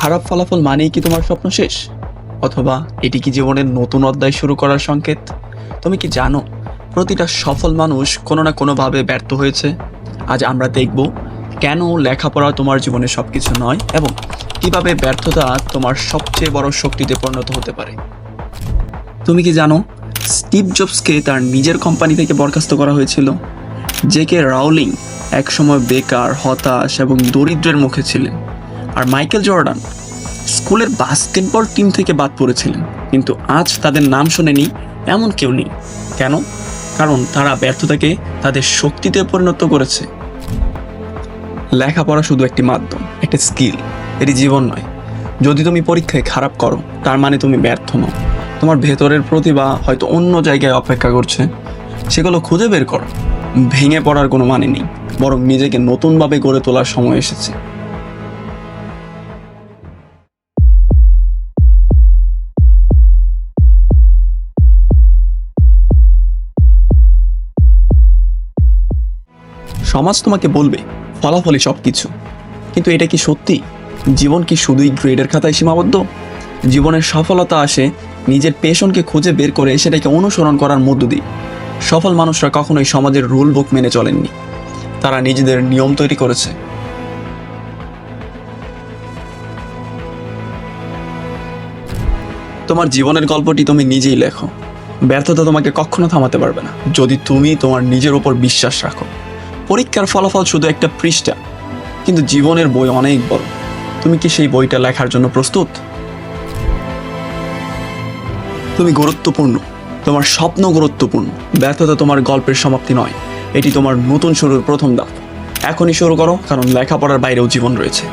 খারাপ ফলাফল মানেই কি তোমার স্বপ্ন শেষ? অথবা এটি কি জীবনের নতুন অধ্যায় শুরু করার সংকেত? তুমি কি জানো, প্রতিটা সফল মানুষ কোনো না কোনোভাবে ব্যর্থ হয়েছে? আজ আমরা দেখব কেন লেখাপড়া তোমার জীবনে সব কিছু নয় এবং কীভাবে ব্যর্থতা তোমার সবচেয়ে বড় শক্তিতে পরিণত হতে পারে। তুমি কি জানো, স্টিভ জবসকে তার নিজের কোম্পানি থেকে বরখাস্ত করা হয়েছিল জে কে রাউলিং একসময় বেকার, হতাশ এবং দরিদ্রের মুখে ছিলেন। আর মাইকেল জর্ডান স্কুলের বাস্কেটবল টিম থেকে বাদ পড়েছিলেন। কিন্তু আজ তাদের নাম শোনেনি এমন কেউ নেই। কেন? কারণ তারা ব্যর্থতাকে তাদের শক্তিতে পরিণত করেছে। লেখাপড়া শুধু একটি মাধ্যম, একটা স্কিল এটি জীবন নয়। যদি তুমি পরীক্ষায় খারাপ করো, তার মানে তুমি ব্যর্থ নও। তোমার ভেতরের প্রতিভা হয়তো অন্য জায়গায় অপেক্ষা করছে। সেগুলো খুঁজে বের করো। ভেঙে পড়ার কোনো মানে নেই, বরং নিজেকে নতুনভাবে গড়ে তোলার সময় এসেছে। সমাজ তোমাকে বলবে, ফলাফলই সব কিছু কিন্তু এটা কি সত্যি? জীবন কি শুধুই গ্রেডের খাতায় সীমাবদ্ধ? জীবনের সফলতা আসে নিজের পেশনকে খুঁজে বের করে সেটাকে অনুসরণ করার মধ্য দিয়ে। সফল মানুষরা কখনোই সমাজের রুল বুক মেনে চলেননি। তারা নিজেদের নিয়ম তৈরি করেছে। তোমার জীবনের গল্পটি তুমি নিজেই লেখো। ব্যর্থতা তোমাকে কখনো থামাতে পারবে না। যদি তুমি তোমার নিজের উপর বিশ্বাস রাখো। পরীক্ষার ফলাফল শুধু একটা পৃষ্ঠা, কিন্তু জীবনের বই অনেক বড়। তুমি কি সেই বইটা লেখার জন্য প্রস্তুত? তুমি গুরুত্বপূর্ণ, তোমার স্বপ্ন গুরুত্বপূর্ণ, ব্যর্থতা তোমার গল্পের সমাপ্তি নয়, এটি তোমার নতুন শুরুর প্রথম দাপ এখনই শুরু করো, কারণ লেখাপড়ার বাইরেও জীবন রয়েছে।